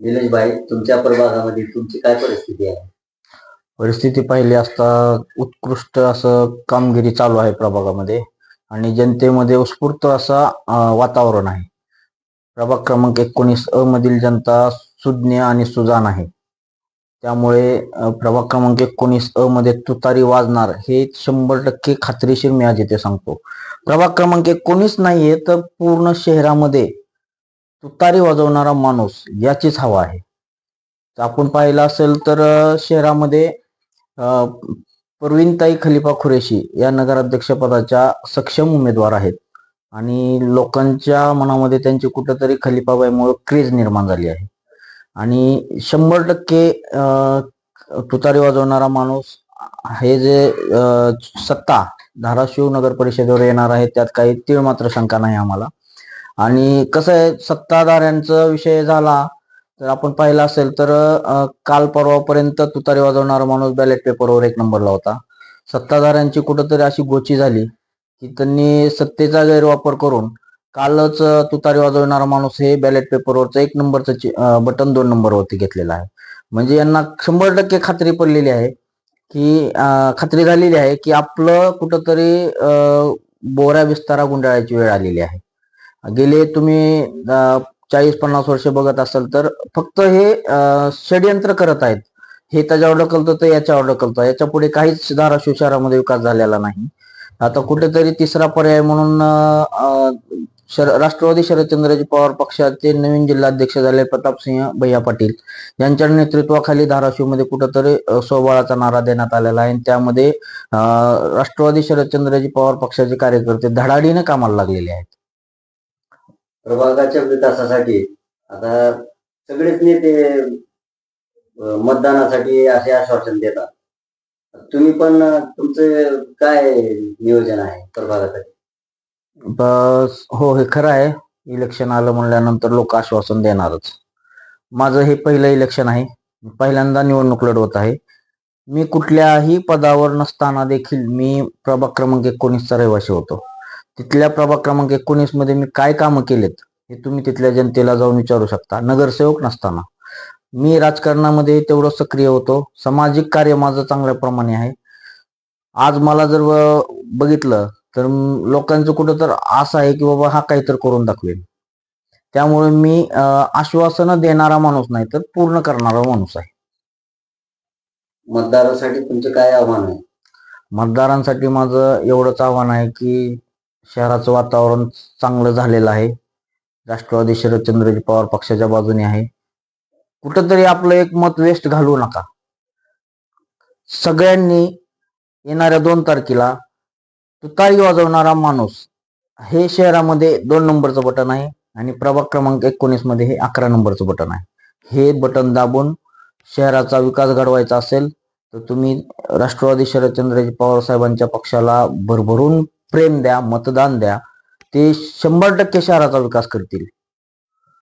निलेश भाई तुमच्या प्रभागामध्ये तुमची काय परिस्थिती आहे? परिस्थिती पाहिली असता उत्कृष्ट असं कामगिरी चालू आहे प्रभागामध्ये आणि जनतेमध्ये उत्स्फूर्त असा वातावरण आहे. प्रभाग क्रमांक एकोणीस अ मधील जनता सुज्ञ आणि सुजान आहे. त्यामुळे प्रभाग क्रमांक एकोणीस अ मध्ये तुतारी वाजणार हे शंभर टक्के खात्रीशीर मी आज इथे सांगतो. प्रभाग क्रमांक एकोणीस नाहीये तर पूर्ण शहरामध्ये तुतारी वाजवणारा माणूस याचीच हवा आहे. तर आपण पाहिलं असेल तर शहरामध्ये परवीनताई खलिफा खुरेशी या नगराध्यक्षपदाच्या सक्षम उमेदवार आहेत. आणि लोकांच्या मनामध्ये त्यांची कुठंतरी खलिफाबाईमुळे क्रेज निर्माण झाली आहे. आणि शंभर टक्के तुतारी वाजवणारा माणूस हे जे सत्ता धाराशिव नगर परिषदेवर येणार आहे त्यात काही तीळ मात्र शंका नाही आम्हाला. आणि कसं आहे सत्ताधाऱ्यांचा विषय झाला तर आपण पाहिलं असेल तर काल परवापर्यंत तुतारी वाजवणारा माणूस बॅलेट पेपरवर एक नंबरला होता. सत्ताधाऱ्यांची कुठंतरी अशी गोची झाली की त्यांनी सत्तेचा गैरवापर करून कालच तुतारी वाजवणारा माणूस हे बॅलेट पेपरवरचं एक नंबरचं बटन दोन नंबरवरती घेतलेलं आहे. म्हणजे यांना शंभर टक्के खात्री पडलेली आहे की खात्री झालेली आहे की आपलं कुठंतरी बोऱ्या विस्तारा गुंडाळायची वेळ आलेली आहे. गेले तुम्ही चाळीस पन्नास वर्ष बघत असाल तर फक्त हे षड्यंत्र षडयंत्र करत आहेत. हे त्याच्यावर ढकलतं तर याच्यावर ढकलतं याच्यापुढे काहीच धाराशिव शहरामध्ये विकास झालेला नाही. आता कुठेतरी तिसरा पर्याय म्हणून शर राष्ट्रवादी शरदचंद्रजी पवार पक्षाचे नवीन जिल्हाध्यक्ष झाले प्रतापसिंह भैया पाटील. यांच्या नेतृत्वाखाली धाराशिवमध्ये कुठंतरी अं, स्वबळाचा नारा देण्यात आलेला आहे. आणि त्यामध्ये राष्ट्रवादी शरदचंद्रजी पवार पक्षाचे कार्यकर्ते धडाडीने कामाला लागलेले आहेत. प्रभागाच्या विकासासाठी. आता सगळेच नेते मतदानासाठी असे आश्वासन देतात. तुम्ही पण तुमचं काय नियोजन आहे प्रभागासाठी? बस हो हे खरं आहे. इलेक्शन आलं म्हणल्यानंतर लोक आश्वासन देणारच. माझं हे पहिलं इलेक्शन आहे. पहिल्यांदा निवडणूक लढवत आहे. मी कुठल्याही पदावर नसताना देखील मी प्रभाग क्रमांक एकोणीसचा रहिवासी होतो. तिथल्या प्रभाग क्रमांक एकोणीसमध्ये मी काय कामं केलेत हे तुम्ही तिथल्या जनतेला जाऊन विचारू शकता. नगरसेवक नसताना. मी राजकारणामध्ये तेवढं सक्रिय होतो. सामाजिक कार्य माझं चांगल्या प्रमाणे आहे. आज मला जर बघितलं तर लोकांचं कुठं तर असं आहे की बाबा हा काहीतरी करून दाखवेल त्यामुळे मी आश्वासनं देणारा माणूस नाही तर पूर्ण करणारा माणूस आहे. मतदारासाठी तुमचं काय आव्हान आहे? मतदारांसाठी माझं एवढंच आव्हान आहे की शहराचं वातावरण चांगलं झालेलं आहे. राष्ट्रवादी शरदचंद्रजी पवार पक्षाच्या बाजूने आहे. कुठंतरी आपलं एक मत वेस्ट घालवू नका. सगळ्यांनी येणाऱ्या दोन तारखेला तुतारी वाजवणारा माणूस हे शहरामध्ये दोन नंबरचं बटन आहे आणि प्रभाग क्रमांक एकोणीसमध्ये हे अकरा नंबरचं बटन आहे. हे बटन दाबून शहराचा विकास घडवायचा असेल तर तुम्ही राष्ट्रवादी शरदचंद्रजी पवार साहेबांच्या पक्षाला भरभरून प्रेम द्या मतदान द्या ते शंभर टक्के शहराचा विकास करतील.